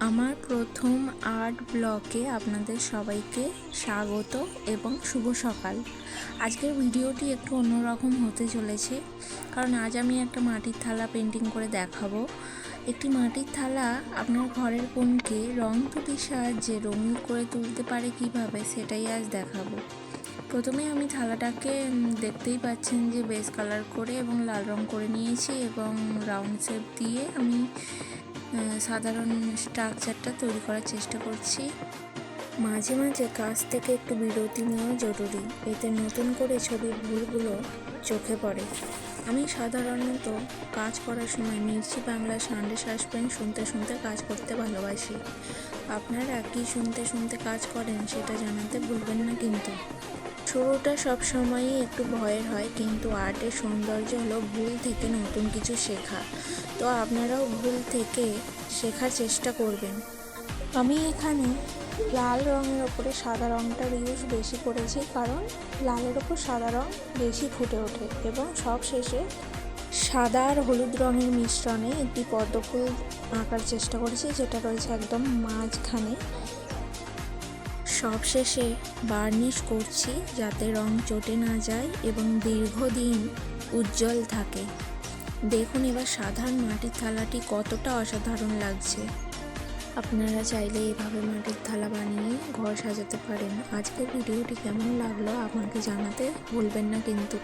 আমার প্রথম আর্ট ব্লকে আপনাদের সবাইকে স্বাগত এবং শুভ সকাল। আজকের ভিডিওটি একটু অন্যরকম হতে চলেছে, কারণ আজ আমি একটা মাটির থালা পেন্টিং করে দেখাবো। একটি মাটির থালা আপনার ঘরের কোণকে রং তুলির সাহায্যে রঙিন করে তুলতে পারে কীভাবে সেটাই আজ দেখাবো। প্রথমে আমি থালাটাকে দেখতেই পাচ্ছেন যে বেস কালার করে এবং লাল রং করে নিয়েছি এবং রাউন্ড শেপ দিয়ে আমি সাধারণ স্ট্রাকচারটা তৈরি করার চেষ্টা করছি। মাঝে মাঝে কাজ থেকে একটু বিরতি নেওয়া জরুরি, এতে নতুন করে ছবির ভুলগুলো চোখে পড়ে। আমি সাধারণত কাজ করার সময় মির্চি বাংলা সানডে সাসপেন্স শুনতে শুনতে কাজ করতে ভালোবাসি। আপনারা কি শুনতে শুনতে কাজ করেন সেটা জানাতে ভুলবেন না কিন্তু। শুরুটা সব সময়ই একটু ভয়ের হয়, কিন্তু আর্টের সৌন্দর্য হলো ভুল থেকে নতুন কিছু শেখা। তো আপনারাও ভুল থেকে শেখার চেষ্টা করবেন। আমি এখানে লাল রঙের ওপরে সাদা রঙটার ইউজ বেশি করেছি, কারণ লালের ওপর সাদা রঙ বেশি ফুটে ওঠে এবং সব শেষে সাদা আর হলুদ রঙের মিশ্রণে একটি পদ্ম ফুল আঁকার চেষ্টা করেছি, যেটা রয়েছে একদম মাঝখানে। সবশেষে বার্নিশ করছি যাতে রং চটে না যায় এবং দীর্ঘদিন উজ্জ্বল থাকে। দেখুন এবার সাধারণ মাটির থালাটি কতটা অসাধারণ লাগছে। আপনারা চাইলে এভাবে মাটির থালা বানিয়ে ঘর সাজাতে পারেন। আজকের ভিডিওটি কেমন লাগল আমাকে জানাতে ভুলবেন না কিন্তু।